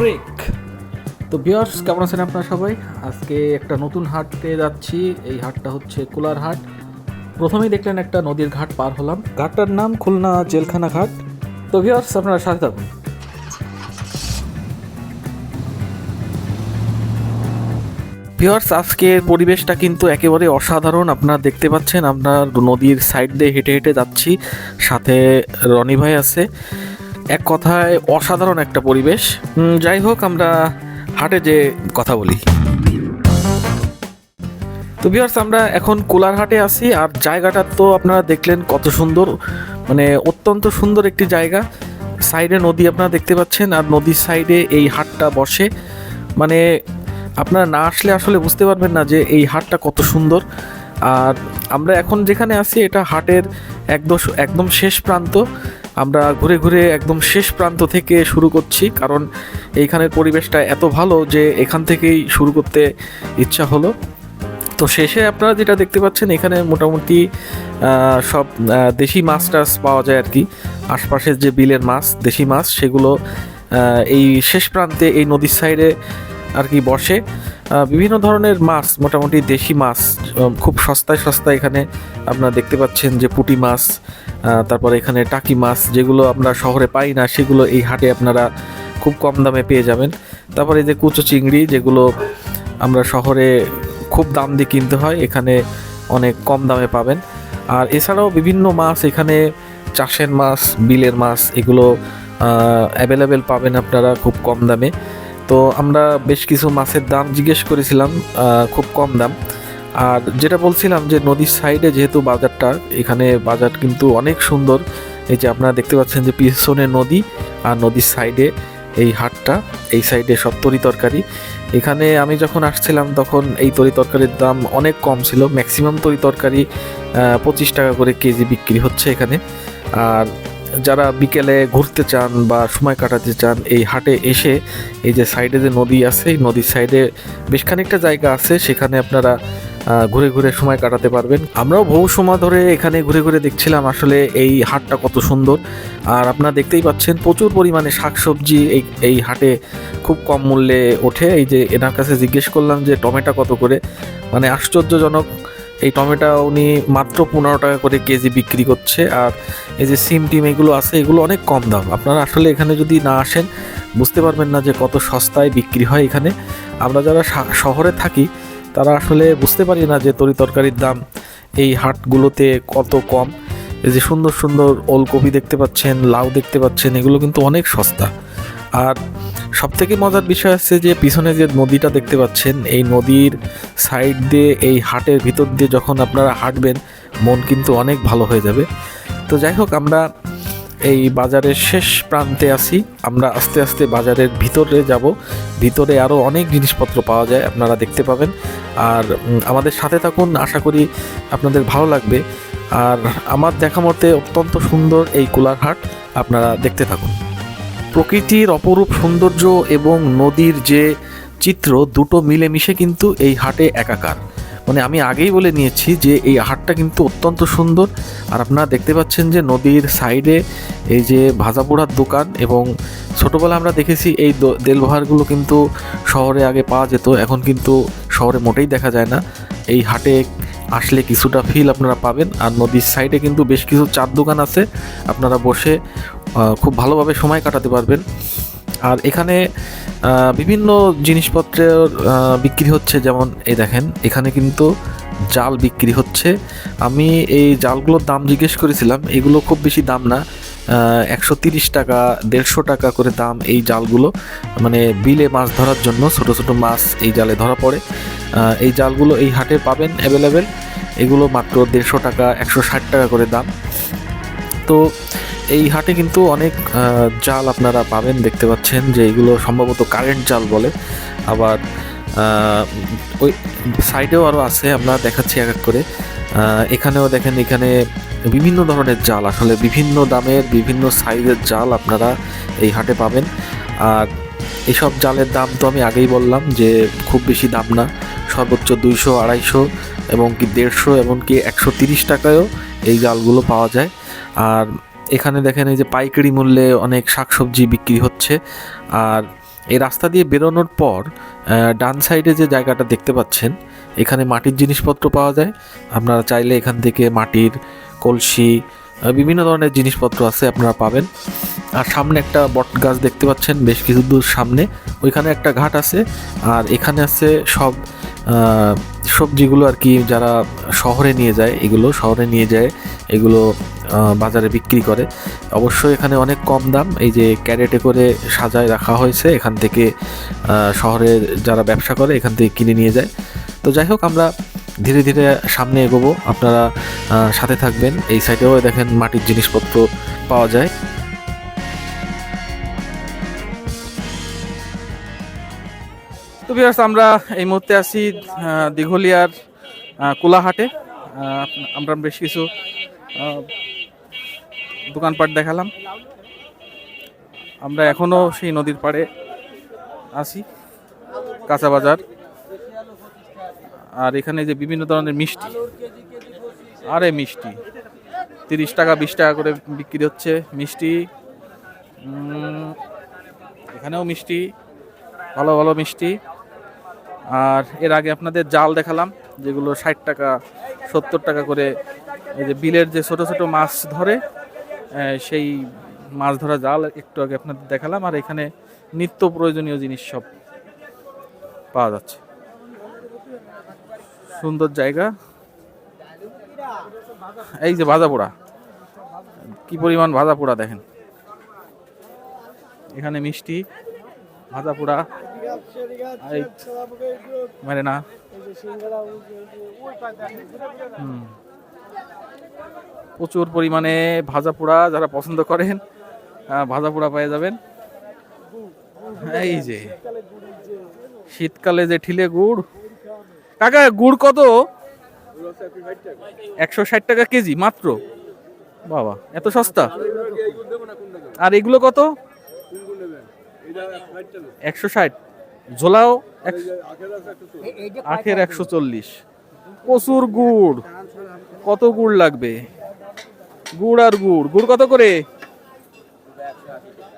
Break. তো বিয়ার্স কেমন আছেন আপনারা সবাই? আজকে একটা নতুন হাটে যাচ্ছি। এই হাটটা হচ্ছে কুলার হাট। প্রথমেই দেখলেন একটা নদীর ঘাট পার হলাম। ঘাটটার নাম খুলনা জেলখানা ঘাট। তো বিয়ার্স আপনারা সাথে থাকুন। ভিওয়ার্স আজকের পরিবেশটা কিন্তু একেবারে অসাধারণ। আপনারা দেখতে পাচ্ছেন আপনার নদীর সাইড দিয়ে হেঁটে হেঁটে যাচ্ছি। সাথে রনি ভাই আছে। এক কথায় অসাধারণ একটা পরিবেশ। যাই হোক, আমরা হাটে যে কথা বলি। তো ভিওয়ার্স আমরা এখন কোলারহাটে আছি, আর জায়গাটা তো আপনারা দেখলেন কত সুন্দর। মানে অত্যন্ত সুন্দর একটি জায়গা। সাইডে নদী আপনারা দেখতে পাচ্ছেন, আর নদীর সাইডে এই হাটটা বসে। মানে আপনারা না আসলে আসলে বুঝতে পারবেন না যে এই হাটটা কত সুন্দর। আর আমরা এখন যেখানে আছি, এটা হাটের একদম একদম শেষ প্রান্ত। আমরা ঘুরে ঘুরে একদম শেষ প্রান্ত থেকে শুরু করছি, কারণ এইখানের পরিবেশটা এত ভালো যে এখান থেকেই শুরু করতে ইচ্ছা হলো। তো শেষে আপনারা যেটা দেখতে পাচ্ছেন, এখানে মোটামুটি সব দেশি মাছ টাছ পাওয়া যায় আর কি আশপাশের যে বিলের মাছ, দেশি মাছ, সেগুলো এই শেষ প্রান্তে এই নদীর সাইডে আর কি বসে। বিভিন্ন ধরনের মাছ, মোটামুটি দেশি মাছ খুব সস্তায় সস্তায় এখানে আপনারা দেখতে পাচ্ছেন যে পুঁটি মাছ তারপরে এখানে টাকি মাছ, যেগুলো আমরা শহরে পাই না, সেগুলো এই হাটে আপনারা খুব কম দামে পেয়ে যাবেন। তারপরে এই যে কুচো চিংড়ি, যেগুলো আমরা শহরে খুব দাম দিয়ে কিনতে হয়, এখানে অনেক কম দামে পাবেন। আর এছাড়াও বিভিন্ন মাছ, এখানে চাষের মাছ, বিলের মাছ, এগুলো অ্যাভেলেবেল পাবেন আপনারা খুব কম দামে। তো আমরা বেশ কিছু মাছের দাম জিজ্ঞেস করেছিলাম খুব কম দাম। আর যেটা বলছিলাম যে নদীর সাইডে যেহেতু বাজারটা, এখানে বাজার কিন্তু অনেক সুন্দর। এই যে আপনারা দেখতে পাচ্ছেন যে পিছনে নদী আর নদীর সাইডে এই হাটটা, এই সাইডে সব তরি তরকারি। এখানে আমি যখন আসছিলাম তখন এই তরি তরকারির দাম অনেক কম ছিল। ম্যাক্সিমাম তরি তরকারি পঁচিশ টাকা করে কেজি বিক্রি হচ্ছে এখানে। আর যারা বিকেলে ঘুরতে চান বা সময় কাটাতে চান, এই হাটে এসে এই যে সাইডে যে নদী আছে, এই নদীর সাইডে বেশ খানিকটা জায়গা আছে, সেখানে আপনারা ঘুরে ঘুরে সময় কাটাতে পারবেন। আমরাও বহু সময় ধরে এখানে ঘুরে ঘুরে দেখছিলাম আসলে এই হাটটা কত সুন্দর। আর আপনারা দেখতেই পাচ্ছেন প্রচুর পরিমাণে শাকসবজি এই এই হাটে খুব কম মূল্যে ওঠে। এই যে এনার কাছে জিজ্ঞেস করলাম যে টমেটো কত করে? মানে আশ্চর্যজনক। এই টমেটো উনি মাত্র পনেরো টাকা করে কেজি বিক্রি করছে, আর এই যে সিম টিম এগুলো আছে, এগুলো অনেক কম দাম। আপনারা আসলে এখানে যদি না আসেন, বুঝতে পারবেন না যে কত সস্তায় বিক্রি হয় এখানে। আমরা যারা শহরে থাকি, তারা আসলে বুঝতে পারি না যে তরি তরকারির দাম এই হাটগুলোতে কত কম। এই যে সুন্দর সুন্দর ওলকপি দেখতে পাচ্ছেন, লাউ দেখতে পাচ্ছেন, এগুলো কিন্তু অনেক সস্তা। আর সব থেকে মজার বিষয় আছে যে পিছনে যে নদীটা দেখতে পাচ্ছেন, এই নদীর সাইড দিয়ে, এই হাটের ভিতর দিয়ে যখন আপনারা হাঁটবেন, মন কিন্তু অনেক ভালো হয়ে যাবে। তো যাই হোক, আমরা এই বাজারের শেষ প্রান্তে আছি। আমরা আস্তে আস্তে বাজারের ভিতরে যাব। ভিতরে আরও অনেক জিনিসপত্র পাওয়া যায়, আপনারা দেখতে পাবেন। আর আমাদের সাথে থাকুন, আশা করি আপনাদের ভালো লাগবে। আর আমার দেখা মতে অত্যন্ত সুন্দর এই কোলারহাট আপনারা দেখতে থাকুন। প্রকৃতির অপরূপ সৌন্দর্য এবং নদীর যে চিত্র, দুটো মিলেমিশে কিন্তু এই হাটে একাকার। মানে আমি আগেই বলে নিয়েছি যে এই হাটটা কিন্তু অত্যন্ত সুন্দর। আর আপনারা দেখতে পাচ্ছেন যে নদীর সাইডে এই যে ভাজা পোড়ার দোকান এবং ছোটোবেলা আমরা দেখেছি এই দ- তেলবাহারগুলো কিন্তু শহরে আগে পাওয়া যেত, এখন কিন্তু শহরে মোটেই দেখা যায় না। এই হাটে আসলে কিছুটা ফিল আপনারা পাবেন। আর নদীর সাইডে কিন্তু বেশ কিছু চার দোকান আছে। আপনারা বসে খুব ভালোভাবে সময় কাটাতে পারবেন। আর এখানে বিভিন্ন জিনিসপত্রের বিক্রি হচ্ছে। যেমন এই দেখেন, এখানে কিন্তু জাল বিক্রি হচ্ছে। আমি এই জালগুলোর দাম জিজ্ঞেস করেছিলাম, এগুলো খুব বেশি দাম না। একশো তিরিশ টাকা, দেড়শো টাকা করে দাম এই জালগুলো। মানে বিলে মাছ ধরার জন্য ছোট ছোট মাছ এই জালে ধরা পড়ে। এই জালগুলো এই হাটে পাবেন অ্যাভেলেবেল এগুলো মাত্র দেড়শো টাকা, একশো ষাট টাকা করে দাম। তো এই হাটে কিন্তু অনেক জাল আপনারা পাবেন, দেখতে পাচ্ছেন যে এগুলো সম্ভবত কারেন্ট জাল বলে। আবার ওই সাইডেও আরও আছে, আমরা দেখাচ্ছি এক এক করে। এখানেও দেখেন, এখানে বিভিন্ন ধরনের জাল, আসলে বিভিন্ন দামের, বিভিন্ন সাইজের জাল আপনারা এই হাটে পাবেন। আর এসব জালের দাম তো আমি আগেই বললাম যে খুব বেশি দাম না, সর্বোচ্চ দুইশো, আড়াইশো এবং কি দেড়শো এমনকি একশো তিরিশ টাকায়ও এই জালগুলো পাওয়া যায়। আর এখানে দেখেন এই যে পাইকারি মূল্যে অনেক শাকসবজি বিক্রি হচ্ছে। আর এই রাস্তা দিয়ে বেরোনোর পর ডান সাইডে যে জায়গাটা দেখতে পাচ্ছেন, এখানে মাটির জিনিসপত্র পাওয়া যায়। আপনারা চাইলে এখান থেকে মাটির কলসি বিভিন্ন ধরনের জিনিসপত্র আছে আপনারা পাবেন। আর সামনে একটা বট গাছ দেখতে পাচ্ছেন, বেশ কিছু দূর সামনে। ওইখানে একটা ঘাট আছে, আর এখানে আছে সব সবজিগুলো আর কি যারা শহরে নিয়ে যায়, এগুলো শহরে নিয়ে যায়। এগুলো বাজারে বিক্রি করে। অবশ্যই এখানে অনেক কম দাম। এই যে ক্যারেটে করে সাজায় রাখা হয়েছে, এখান থেকে শহরে যারা ব্যবসা করে, এখান থেকে কিনে নিয়ে যায়। তো যাই হোক, আমরা ধীরে ধীরে সামনে এগোবো। আপনারা সাথে থাকবেন। এই সাইডেও দেখেন মাটির জিনিসপত্র পাওয়া যায়। তো বিয়ার্স আমরা এই মুহূর্তে আছি দিঘলিয়ার কোলাহাটে। আমরা বেশ কিছু দোকানপাট দেখালাম। আমরা এখনও সেই নদীর পাড়ে আসি কাঁচা বাজার। আর এখানে যে বিভিন্ন ধরনের মিষ্টি, আরে মিষ্টি, তিরিশ টাকা, বিশ টাকা করে বিক্রি হচ্ছে মিষ্টি। এখানেও মিষ্টি, ভালো ভালো মিষ্টি। আর এর আগে আপনাদের জাল দেখালাম, যেগুলো ষাট টাকা, সত্তর টাকা করে, এই যে বিলের যে ছোট ছোট মাছ ধরে সেই মাছ ধরা জাল একটু আগে আপনাদের দেখালাম, আর এখানে নিত্য প্রয়োজনীয় জিনিস সব পাওয়া যাচ্ছে। সুন্দর জায়গা। এই যে ভাজা পোড়া কি পরিমাণ ভাজা পোড়া দেখেন। এখানে মিষ্টি ভাজা পোড়া মানে না। হুম। প্রচুর পরিমাণে ভাজা পোড়া যারা পছন্দ করেন ভাজা পোড়া পেয়ে যাবেন। এই যে শীতকালে যে ঠিলে গুড়। কাকা গুড় কত? একশো ষাট টাকা কেজি মাত্র? বাবা এত সস্তা? আর এগুলো কত? একশো ষাট। ঝোলাও আখের একশো চল্লিশ। প্রচুর গুড়। কত গুড় লাগবে? গুড় আর গুড়। গুড় কত করে?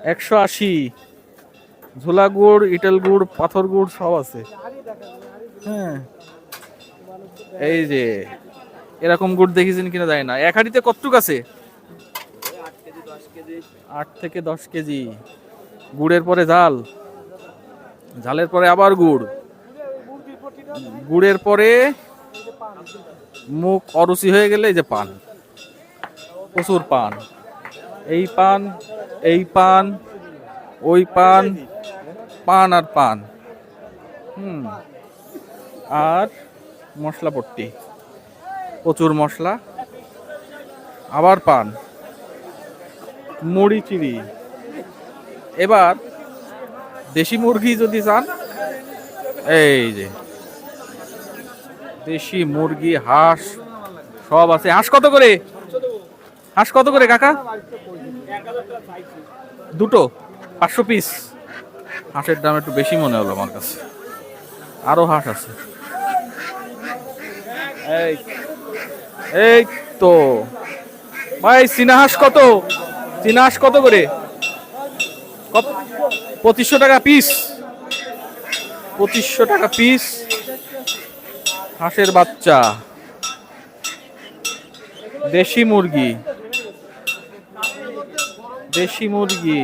একশো আশি। ঝোলা গুড়, ইটেল গুড়, পাথর গুড় সব আছে। হ্যাঁ। এই যে, এরকম গুড় দেখেছেন কিনা যায় না। এক হাঁড়িতে কতটুক আছে? আট থেকে দশ কেজি। গুড়ের পরে জাল ঝালের পরে আবার গুড়। গুড়ের পরে মুখ অরুচি হয়ে গেলে এই যে পান। প্রচুর পান। এই পান এই পান, ওই পান পান আর পান। হুম। আর মশলা পট্টি প্রচুর মশলা। আবার পান। মুড়ি চিড়ি। এবার দেশি মুরগি যদি চান, এই যে দেশি মুরগি, হাঁস, সব আছে। হাঁস কত করে? হাঁস কত করে কাকা? দুটো, পাঁচশো পিস হাঁসের দাম একটু বেশি মনে হলো আমার কাছে। আরও হাঁস আছে। এই এই তো। ভাই, চীনা হাঁস কত? চীনা হাঁস কত করে? পঁচিশশো টাকা পিস পঁচিশশো টাকা পিস হাঁসের বাচ্চা। দেশি মুরগি। দেশি মুরগি।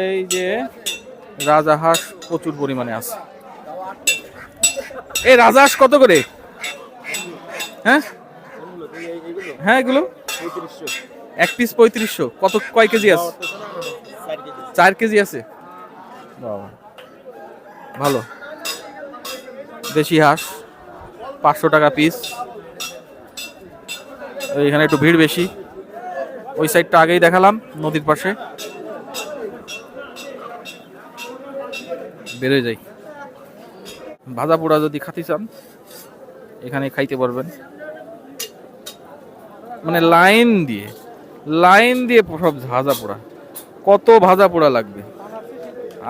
এই যে রাজা হাঁস প্রচুর পরিমাণে আছে। এই রাজা হাঁস কত করে? হ্যাঁ? হ্যাঁ এগুলো? এক পিস পঁয়ত্রিশশো। কত কয় কেজি আছে? চার কেজি আছে। ভালো। দেশি হাঁস, পাঁচশো টাকা পিস এখানে একটু ভিড় বেশি। ওই সাইডটা আগেই দেখালাম, নদীর পাশে। বেরোয় যাই। ভাজা পোড়া যদি খাতে চান, এখানে খাইতে পারবেন। মানে লাইন দিয়ে লাইন দিয়ে সব ভাজা পোড়া। কত ভাজা পোড়া লাগবে।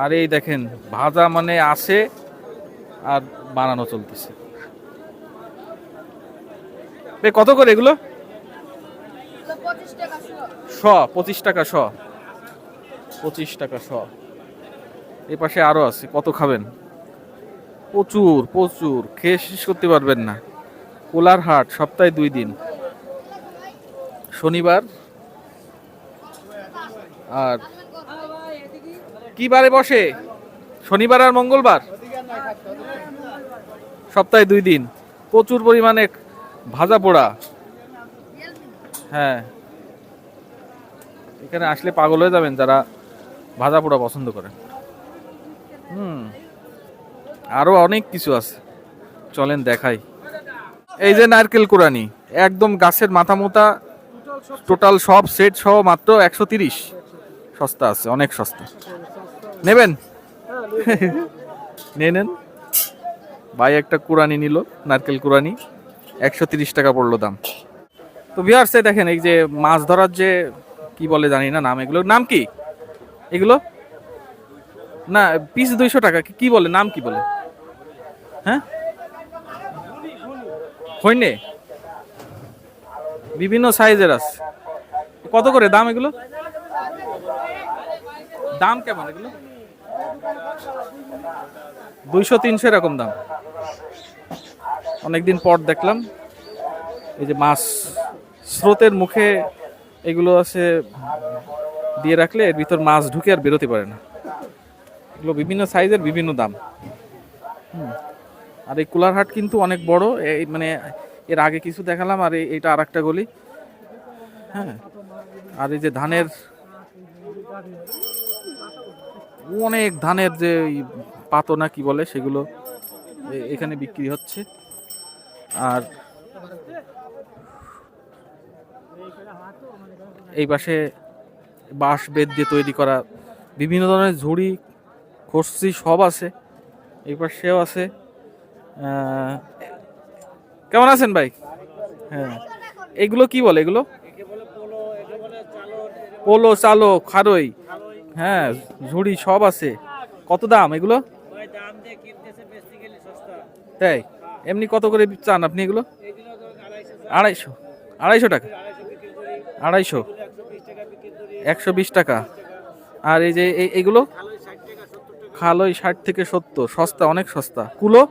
আর এই দেখেন, ভাজা মানে আসে আর বানানো চলতেছে। কত করে এগুলো? শ, পঁচিশ টাকা শ। পঁচিশ টাকা শ। এ পাশে আরও আছে, কত খাবেন? প্রচুর প্রচুর, খেয়ে শেষ করতে পারবেন না। কোলার হাট, সপ্তাহে দুই দিন। শনিবার আর কি বারে বসে? শনিবার আর মঙ্গলবার? সপ্তাহে দুই দিন। প্রচুর পরিমাণে ভাজা পোড়া। হ্যাঁ। এখানে আসলে পাগল হয়ে যাবেন যারা ভাজা পোড়া পছন্দ করেন হুম। আরও অনেক কিছু আছে। চলেন দেখাই। এই যে নারকেল কোরআনি একদম গাছের মাথা মোতা টোটাল সব সেট সহ মাত্র একশো তিরিশ। সস্তা আছে, অনেক সস্তা। নেবেন? নেন। ভাই একটা কোরআনি নিল, নারকেল কোরআনি একশো তিরিশ টাকা পড়ল দাম। তো ভিউয়ার্সে দেখেন, এই যে মাছ ধরার যে কি বলে জানি না নাম এগুলোর নাম কি? এগুলো? না, পিস দুইশো টাকা, কি- কি বলে, নাম কি বলে? হ্যাঁ? হইনে? বিভিন্ন সাইজের আছে। কত করে দাম এগুলো? দাম কেমন এগুলো? দুইশো তিনশো এরকম দাম। অনেকদিন পর দেখলাম, এই যে মাছ স্রোতের মুখে এগুলো আছে দিয়ে রাখলে এর ভিতর মাছ ঢুকে আর বেরোতে পারে না। এগুলো বিভিন্ন সাইজের, বিভিন্ন দাম। আর এই কুলারহাট কিন্তু অনেক বড়, এই মানে এর আগে কিছু দেখালাম, আর এই- এইটা আর একটা গলি। হ্যাঁ। আর এই যে ধানের, অনেক ধানের যে পাতো না, কি বলে, সেগুলো এখানে বিক্রি হচ্ছে। আর এই পাশে বাঁশ বেত দিয়ে তৈরি করা বিভিন্ন ধরনের ঝুড়ি খসি সব আছে। এই পাশেও আছে। কেমন আছেন ভাই? হ্যাঁ। এগুলো কি বলে, এগুলো? পোলো চালো খারই। হ্যাঁ ঝুড়ি সব আছে। কত দাম এগুলো? তাই? এমনি কত করে চান আপনি এগুলো? আড়াইশো। আড়াইশো টাকা? আড়াইশো? একশো বিশ টাকা। আর এই যে এই- এইগুলো খালই ষাট থেকে সত্তর। সস্তা, অনেক সস্তা। কুলো?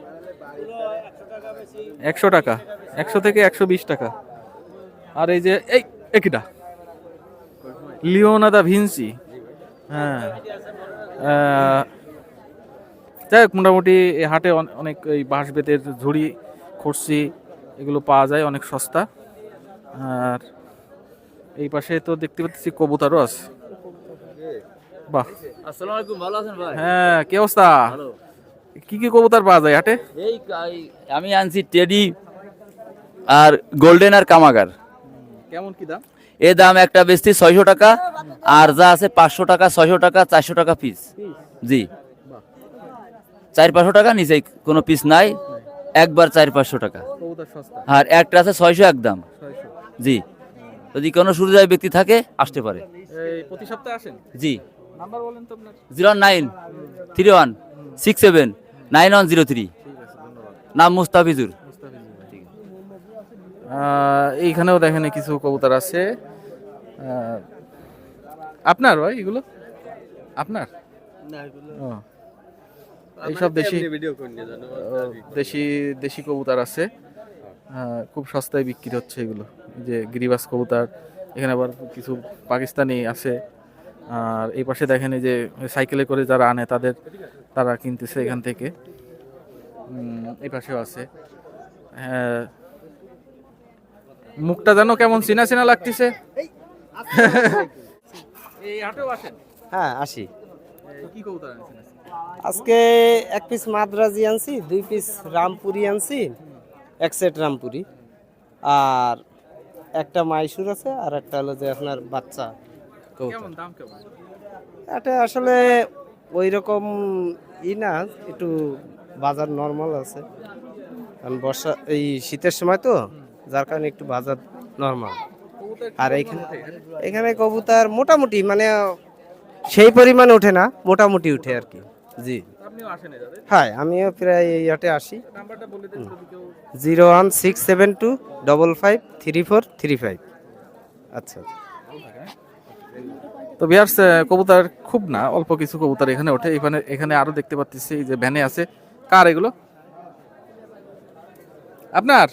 একশো টাকা। একশো থেকে একশো বিশ টাকা। আর এই যে এই একিটা লিওনাদা ভিনসি। হ্যাঁ। যাই হোক মোটামুটি এই হাটে অনেক এই বাঁশ বেতের ঝুড়ি খরসি এগুলো পাওয়া যায় অনেক সস্তা। আর এই পাশে তো দেখতে পাচ্ছি কবুতরও আছে। বাহ। আসসালামু আলাইকুম ভালো আছেন ভাই? হ্যাঁ কি অবস্থা? ভালো। কি কি কবুতর পাওয়া যায় হাটে? এই এই আমি আনছি টেডি আর গোল্ডেন আর কামাগার। কেমন কি দাম? এ দাম একটা বেচছি ছয়শো টাকা আর যা আছে পাঁচশো টাকা ছয়শো টাকা চারশো টাকা পিস? জি। চার পাঁচশো টাকা নিচে কোনো পিস নাই একবার চার পাঁচশো টাকা। কবুতর আর একটা আছে ছয়শো একদম। ছয়শো। জি। যদি কোনো সুবিধায় ব্যক্তি থাকে আসতে পারে। প্রতি সপ্তাহে আসেন? জি। নাম্বার বলেন তো আপনার। Zero nine three one six seven nine one zero three. ঠিক আছে ধন্যবাদ। নাম মুস্তাফিজুর। এইখানেও দেখেন কিছু কবুতর আছে। আপনার ভাই এগুলো? আপনার? ও। এইসব দেশি দেশি দেশি কবুতর আছে। খুব সস্তায় বিক্রি হচ্ছে এগুলো। যে গিরিবাস কবুতর এখানে আবার কিছু পাকিস্তানি আছে। আর এই পাশে দেখেন এই যে সাইকেলে করে যারা আনে তাদের তারা কিনতেছে এখান থেকে। এই পাশেও আছে। হ্যাঁ মুখটা যেন কেমন চিনা চিনা লাগতেছে। এই হাটেও আসেন? হ্যাঁ আসি। আজকে? এক পিস মাদ্রাজি আনছি দুই পিস রামপুরি আনছি এক সেট রামপুরি। আর একটা মাইসুর আছে আর একটা হলো যে আপনার বাচ্চা এটা আসলে ওই রকম ই না একটু বাজার নর্মাল আছে। কারণ বর্ষা এই শীতের সময় তো যার কারণে একটু বাজার নর্মাল আর এইখানে এখানে কবুতর মোটামুটি মানে সেই পরিমাণে ওঠে না মোটামুটি উঠে আর কি। জি। আপনিও আসেন হ্যাঁ আমিও প্রায় এই হাটে আসি। নাম্বারটা বলে দেন যদি কেউ zero one six seven two double five three four three five. আচ্ছা। তো বিহার্স কবুতর খুব না অল্প কিছু কবুতর এখানে ওঠে। এখানে এখানে আরও দেখতে পাচ্ছি যে ভ্যানে আছে। কার এগুলো? আপনার?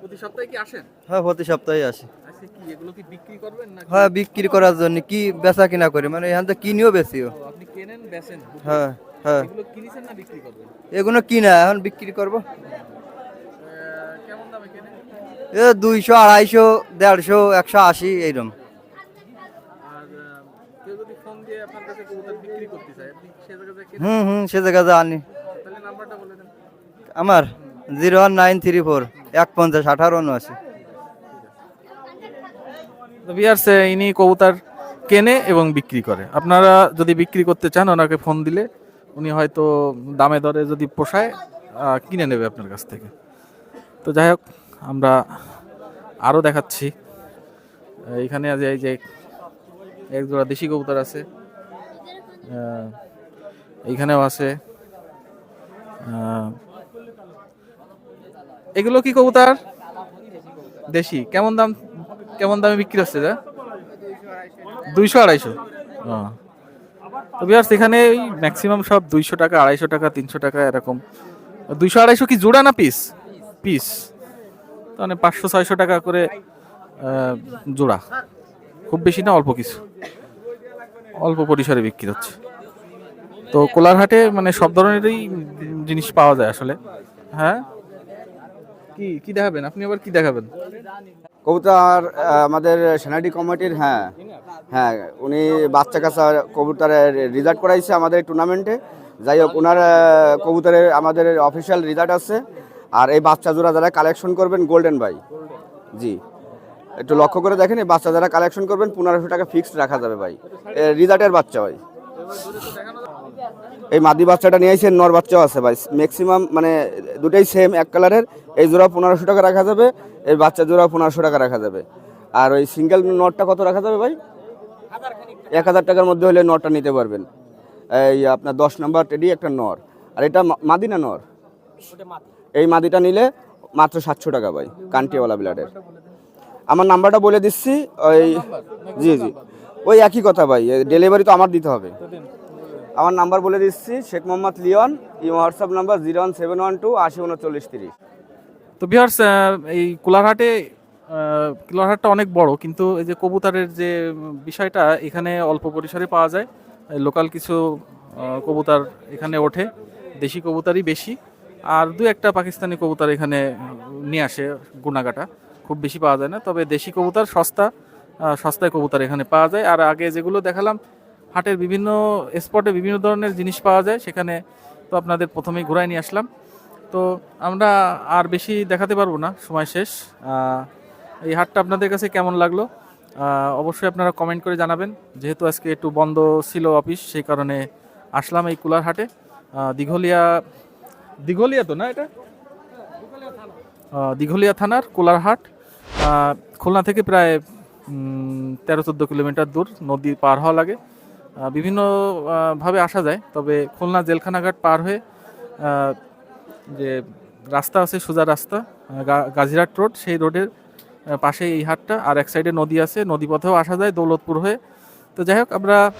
প্রতি সপ্তাহে কি আসেন? হ্যাঁ প্রতি সপ্তাহে আসি। কি? এগুলো কি বিক্রি করবেন না হ্যাঁ বিক্রি করার জন্য কি বেচা কিনা করি? মানে এখান থেকে কিনিও বেশিও আপনি কেনেন বেচেন? হ্যাঁ হ্যাঁ। এগুলো কিনেছেন না বিক্রি করবেন? এগুলো কিনা এখন বিক্রি করব। কেমন দামে কেনেন? এ দুইশো আড়াইশো দেড়শো একশো আশি এইরকম। হুম হুম সে জায়গা যা আনি। আমার zero one nine three four এক পঞ্চাশ আঠারো উনআশি। তো বিয়ার্স ইনি কবুতর কেনে এবং বিক্রি করে। আপনারা যদি বিক্রি করতে চান, ওনাকে ফোন দিলে উনি হয়তো দামে দরে যদি পোষায় কিনে নেবে আপনার কাছ থেকে। তো যাই হোক, আমরা আরও দেখাচ্ছি। এইখানে আজ এই যে এক জোড়া দেশি কবুতর আছে এইখানেও আছে এগুলো কি কবুতর? দেশি। কেমন দাম? কেমন দামে বিক্রি হচ্ছে যা দুইশো আড়াইশো। তো বিহার এখানে ম্যাক্সিমাম সব দুইশো টাকা, আড়াইশো টাকা, তিনশো টাকা এরকম। দুইশো আড়াইশো কি জোড়া না পিস পিস মানে পাঁচশো, ছয়শো টাকা করে জোড়া। খুব বেশি না, অল্প কিছু। অল্প পরিসরে বিক্রি হচ্ছে। তো কোলারহাটে মানে সব ধরনেরই জিনিস পাওয়া যায় আসলে। হ্যাঁ? কি কি দেখাবেন? আপনি আবার কি দেখাবেন? কবুতর আমাদের সেনাটি কমিটির হ্যাঁ হ্যাঁ উনি বাচ্চা কাচ্চা কবুতরের রেজাল্ট করাইছে আমাদের টুর্নামেন্টে যাই হোক ওনার কবুতরের আমাদের অফিসিয়াল রেজাল্ট আছে। আর এই বাচ্চা জোড়া যারা কালেকশন করবেন গোল্ডেন বাই জি। একটু লক্ষ্য করে দেখেন, এই বাচ্চা যারা কালেকশন করবেন, পনেরোশো টাকা ফিক্সড রাখা যাবে ভাই। রিজাল্টের বাচ্চা ভাই। এই মাদি বাচ্চাটা নিয়ে এসে নর বাচ্চাও আছে ভাই। ম্যাক্সিমাম মানে দুটাই সেম এক কালারের এই জোড়া পনেরোশো টাকা রাখা যাবে, এই বাচ্চা জোড়া পনেরোশো টাকা রাখা যাবে। আর ওই সিঙ্গেল নটটা কত রাখা যাবে ভাই? এক হাজার টাকার মধ্যে হলে নটটা নিতে পারবেন। এই আপনার দশ নাম্বার টেডি একটা নর। আর এটা মাদি না নর? এই মাদিটা নিলে মাত্র সাতশো টাকা ভাই কান্টিওয়ালা ব্লাডের আমার নাম্বারটা বলে দিচ্ছি, ওই জি জি। ওই একই কথা ভাই ডেলিভারি তো আমার দিতে হবে। আমার নাম্বার বলে দিচ্ছি, শেখ মোহাম্মদ লিওন এই WhatsApp number zero one seven one two আশি উনচল্লিশ তিরিশ। তো বিহার্স এই কোলারহাটে কোলারহাটটা অনেক বড়, কিন্তু এই যে কবুতরের যে বিষয়টা, এখানে অল্প পরিসরে পাওয়া যায়। লোকাল কিছু কবুতর এখানে ওঠে, দেশি কবুতরই বেশি। আর দু একটা পাকিস্তানি কবুতর এখানে নিয়ে আসে, গুনাগাটা। খুব বেশি পাওয়া যায় না, তবে দেশি কবুতর সস্তা সস্তায় কবুতর এখানে পাওয়া যায়। আর আগে যেগুলো দেখালাম হাটের বিভিন্ন স্পটে বিভিন্ন ধরনের জিনিস পাওয়া যায়। সেখানে তো আপনাদের প্রথমেই ঘুরাই নিয়ে আসলাম। তো আমরা আর বেশি দেখাতে পারব না, সময় শেষ। এই হাটটা আপনাদের কাছে কেমন লাগল? অবশ্যই আপনারা কমেন্ট করে জানাবেন। যেহেতু আজকে একটু বন্ধ ছিল অফিস সেই কারণে আসলাম এই কুলার হাটে। দিঘলিয়া দিঘলিয়া তো না এটা? দিঘলিয়া থানার কোলারহাট খুলনা থেকে প্রায় তেরো চোদ্দ কিলোমিটার দূর, নদী পার হওয়া লাগে। আহ, বিভিন্ন ভাবে আসা যায়। তবে খুলনা জেলখানাঘাট পার হয়ে যে রাস্তা আছে সোজা রাস্তা আহ, গা- গাজীরহাট রোড সেই রোডের পাশে এই হাটটা। আর এক সাইডে নদী আছে নদী পথেও আসা যায় দৌলতপুর হয়ে। তো যাই হোক আমরা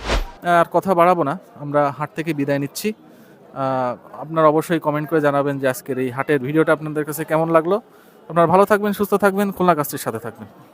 আর কথা বাড়াবো না। আমরা হাট থেকে বিদায় নিচ্ছি। আপনারা অবশ্যই কমেন্ট করে জানাবেন যে আজকের এই হাটের ভিডিওটা আপনাদের কাছে কেমন লাগল। আপনারা ভালো থাকবেন সুস্থ থাকবেন খুলনা কাস্টের সাথে থাকবেন।